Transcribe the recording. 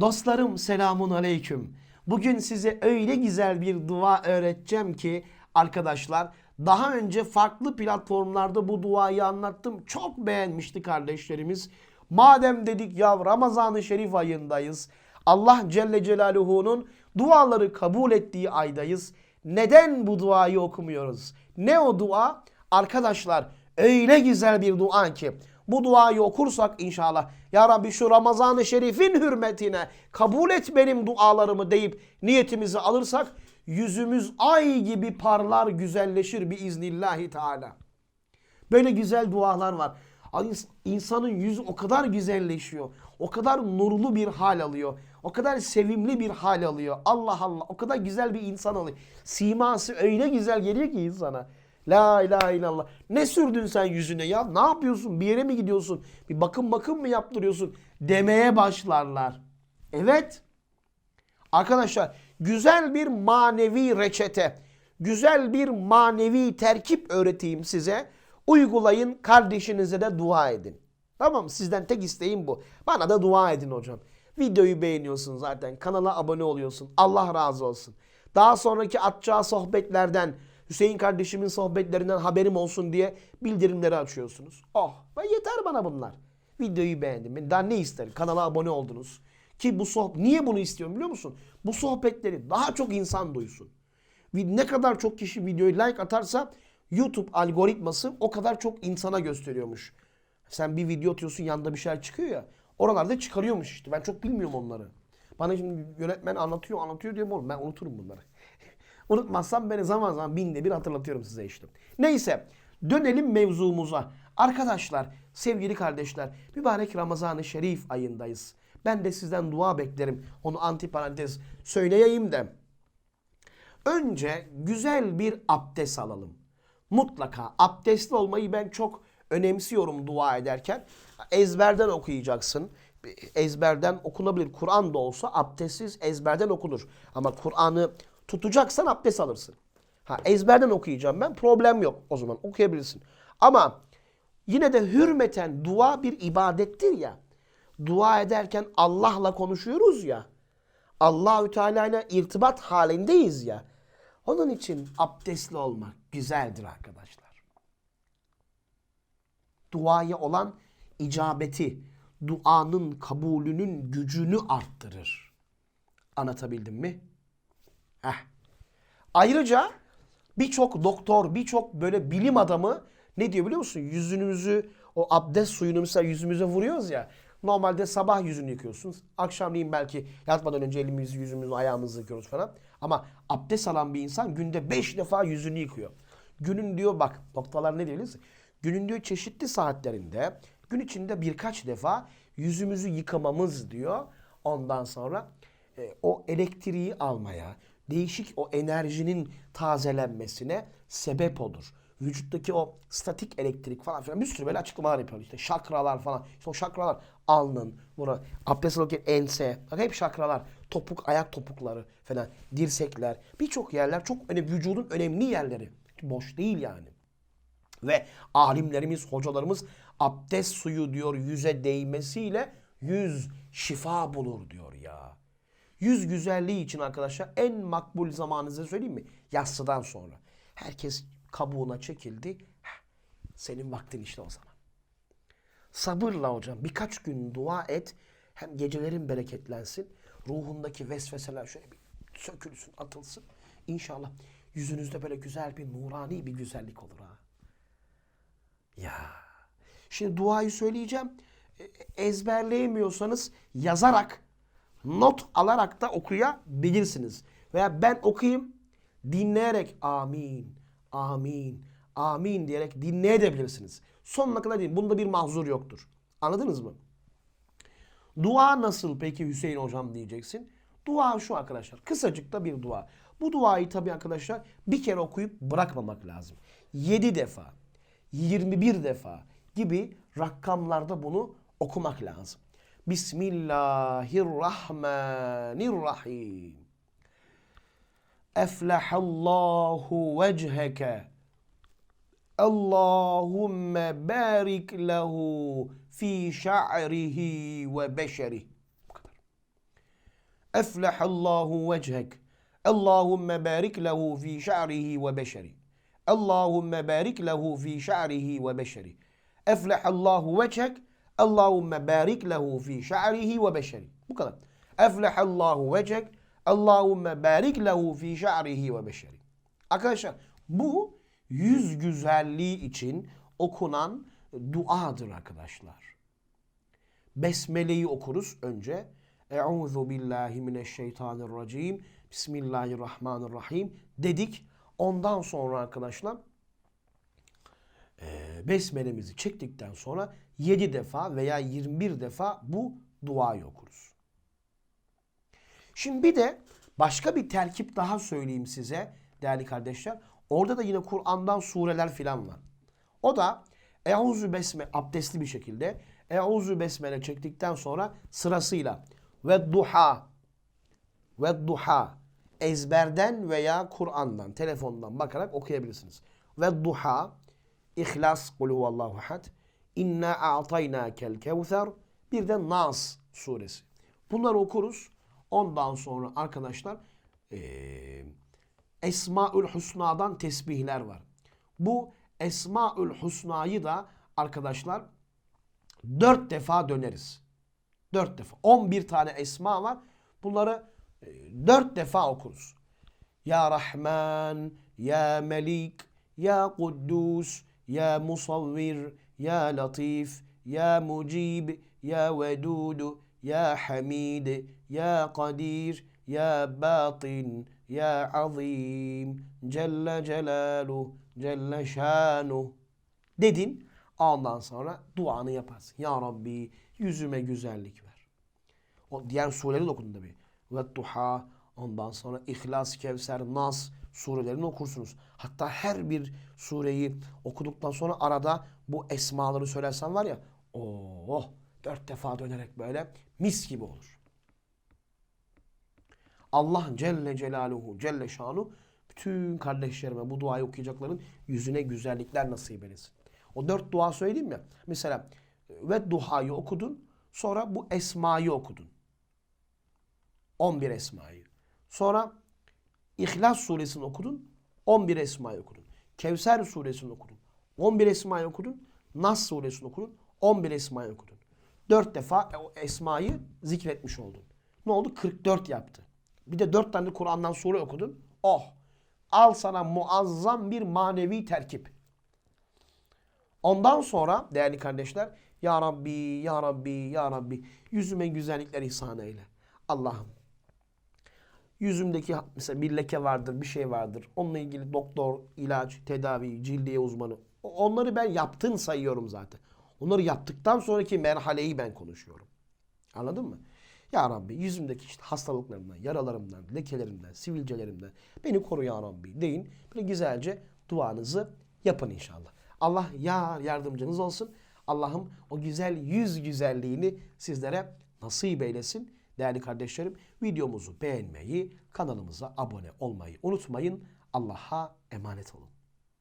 Dostlarım selamun aleyküm. Bugün size öyle güzel bir dua öğreteceğim ki arkadaşlar daha önce farklı platformlarda bu duayı anlattım. Çok beğenmişti kardeşlerimiz. Madem dedik ya Ramazan-ı Şerif ayındayız. Allah Celle Celaluhu'nun duaları kabul ettiği aydayız. Neden bu duayı okumuyoruz? Ne o dua? Arkadaşlar öyle güzel bir dua ki bu duayı okursak inşallah Ya Rabbi şu Ramazan-ı Şerif'in hürmetine kabul et benim dualarımı deyip niyetimizi alırsak yüzümüz ay gibi parlar güzelleşir biiznillahi teala. Böyle güzel dualar var. İnsanın yüzü o kadar güzelleşiyor. O kadar nurlu bir hal alıyor. O kadar sevimli bir hal alıyor. Allah Allah o kadar güzel bir insan oluyor. Siması öyle güzel geliyor ki insana. La ilahe illallah. Ne sürdün sen yüzüne ya? Ne yapıyorsun? Bir yere mi gidiyorsun? Bir bakım bakım mı yaptırıyorsun? Demeye başlarlar. Evet. Arkadaşlar güzel bir manevi reçete, güzel bir manevi terkip öğreteyim size. Uygulayın, kardeşinize de dua edin. Tamam? Sizden tek isteğim bu. Bana da dua edin hocam. Videoyu beğeniyorsun zaten. Kanala abone oluyorsun. Allah razı olsun. Daha sonraki atacağı sohbetlerden, Hüseyin kardeşimin sohbetlerinden haberim olsun diye bildirimleri açıyorsunuz. Oh yeter bana bunlar. Videoyu beğendim. Daha ne isterim? Kanala abone oldunuz. Ki bu sohbet, niye bunu istiyorum biliyor musun? Bu sohbetleri daha çok insan duysun. Ne kadar çok kişi videoyu like atarsa YouTube algoritması o kadar çok insana gösteriyormuş. Sen bir video atıyorsun yanında bir şeyler çıkıyor ya. Oralarda çıkarıyormuş işte. Ben çok bilmiyorum onları. Bana şimdi yönetmen anlatıyor anlatıyor diyorum oğlum ben unuturum bunları. Unutmazsam beni zaman zaman binde bir hatırlatıyorum size işte. Neyse dönelim mevzumuza. Arkadaşlar, sevgili kardeşler, mübarek Ramazan-ı Şerif ayındayız. Ben de sizden dua beklerim. Onu antiparantez söyleyeyim de. Önce güzel bir abdest alalım. Mutlaka abdestli olmayı ben çok önemsiyorum dua ederken. Ezberden okuyacaksın. Ezberden okunabilir. Kur'an da olsa abdestsiz ezberden okunur. Ama Kur'an'ı tutacaksan abdest alırsın. Ha ezberden okuyacağım ben problem yok. O zaman okuyabilirsin. Ama yine de hürmeten dua bir ibadettir ya. Dua ederken Allah'la konuşuyoruz ya. Allahü Teala ile irtibat halindeyiz ya. Onun için abdestli olmak güzeldir arkadaşlar. Duaya olan icabeti, duanın kabulünün gücünü arttırır. Anlatabildim mi? Heh. Ayrıca birçok doktor, birçok böyle bilim adamı ne diyor biliyor musun? Yüzünüzü o abdest suyunu mesela yüzümüze vuruyoruz ya. Normalde sabah yüzünü yıkıyorsunuz. Akşamleyin belki yatmadan önce elimizi, yüzümüzü, ayağımızı yıkıyoruz falan. Ama abdest alan bir insan günde 5 defa yüzünü yıkıyor. Günün diyor bak noktalar ne diyor biliyor musun? Günün diyor çeşitli saatlerinde gün içinde birkaç defa yüzümüzü yıkamamız diyor. Ondan sonra e, o elektriği almaya, değişik o enerjinin tazelenmesine sebep olur. Vücuttaki o statik elektrik falan filan bir sürü böyle açıklamalar yapıyor. İşte şakralar falan. İşte o şakralar alnın, bura abdest alırken ense, bak hep şakralar, topuk, ayak topukları falan, dirsekler. Birçok yerler çok önemli, vücudun önemli yerleri. Boş değil yani. Ve alimlerimiz, hocalarımız abdest suyu diyor yüze değmesiyle yüz şifa bulur diyor ya. Yüz güzelliği için arkadaşlar en makbul zamanı söyleyeyim mi? Yassıdan sonra. Herkes kabuğuna çekildi. Senin vaktin işte o zaman. Sabırla hocam birkaç gün dua et. Hem gecelerin bereketlensin. Ruhundaki vesveseler şöyle bir sökülsün, atılsın. İnşallah yüzünüzde böyle güzel bir nurani bir güzellik olur ha. Ya. Şimdi duayı söyleyeceğim. E, Ezberleyemiyorsanız yazarak, not alarak da okuyabilirsiniz. Veya ben okuyayım, dinleyerek amin, amin, amin diyerek dinleyebilirsiniz. Sonuna kadar değil. Bunda bir mahzur yoktur. Anladınız mı? Dua nasıl peki Hüseyin hocam diyeceksin. Dua şu arkadaşlar. Kısacık da bir dua. Bu duayı tabii arkadaşlar bir kere okuyup bırakmamak lazım. 7 defa, 21 defa gibi rakamlarda bunu okumak lazım. Bismillahirrahmanirrahim. Eflahallahu vecheke. Allahümme barik lehu fi şa'rihi ve beşerih. Bu kadar. Eflehallahu vechek. Allahümme barik lehu fi şa'rihi ve beşeri. Allahümme barik lehu fi şa'rihi ve beşeri. Eflehallahu vechek. Allahümme barik lehu fi şa'rihi ve beşeri. Bu kadar. Eflehallahu vechek. Allahümme barik lehu fi şa'rihi ve beşeri. Arkadaşlar bu yüz güzelliği için okunan duadır arkadaşlar. Besmele'yi okuruz önce. Euzu billahi mineşşeytanirracim. Bismillahirrahmanirrahim dedik. Ondan sonra arkadaşlar e, besmelemizi çektikten sonra 7 defa veya 21 defa bu duayı okuruz. Şimdi bir de başka bir terkip daha söyleyeyim size değerli kardeşler. Orada da yine Kur'an'dan sureler filan var. O da Euzu Besme abdestli bir şekilde Euzu Besmele çektikten sonra sırasıyla ve duha ve duha ezberden veya Kur'an'dan, telefondan bakarak okuyabilirsiniz. Ve duha İhlas kul huvallahu ahad İnna a'taynakel kevser bir de Nas suresi. Bunları okuruz. Ondan sonra arkadaşlar eee Esmaül Husna'dan tesbihler var. Bu Esmaül Husna'yı da arkadaşlar dört defa döneriz. Dört defa. On bir tane esma var. Bunları e, dört defa okuruz. Ya Rahman, Ya Melik, Ya Kuddus, Ya Musavvir, Ya Latif, Ya Mucib, Ya Vedud, Ya Hamid, Ya Kadir, Ya Batin, Ya Azim, Celle Celaluhu, Celle Şanuh dedin. Ondan sonra duanı yaparsın. Ya Rabbi yüzüme güzellik ver. O diğer sureleri de okudun tabi. Ve duha ondan sonra İhlas, Kevser, Nas surelerini okursunuz. Hatta her bir sureyi okuduktan sonra arada bu esmaları söylersen var ya oh dört defa dönerek böyle mis gibi olur. Allah Celle Celaluhu Celle Şanu bütün kardeşlerime bu duayı okuyacakların yüzüne güzellikler nasip eylesin. O dört dua söyleyeyim ya. Mesela ve duhayı okudun. Sonra bu esmayı okudun. 11 esmayı. Sonra İhlas suresini okudun. 11 esmayı okudun. Kevser suresini okudun. 11 esmayı okudun. Nas suresini okudun. 11 esmayı okudun. 4 defa o esmayı zikretmiş oldun. Ne oldu? 44 yaptı. Bir de 4 tane Kur'an'dan sure okudun. Oh! Al sana muazzam bir manevi terkip. Ondan sonra değerli kardeşler Ya Rabbi, Ya Rabbi, Ya Rabbi yüzüme güzellikler ihsan eyle. Allah'ım yüzümdeki mesela bir leke vardır, bir şey vardır. Onunla ilgili doktor, ilaç, tedavi, cildiye uzmanı. Onları ben yaptın sayıyorum zaten. Onları yaptıktan sonraki merhaleyi ben konuşuyorum. Anladın mı? Ya Rabbi yüzümdeki işte hastalıklarımdan, yaralarımdan, lekelerimden, sivilcelerimden beni koru ya Rabbi deyin. Böyle güzelce duanızı yapın inşallah. Allah ya yardımcınız olsun. Allah'ım o güzel yüz güzelliğini sizlere nasip eylesin. Değerli kardeşlerim videomuzu beğenmeyi, kanalımıza abone olmayı unutmayın. Allah'a emanet olun.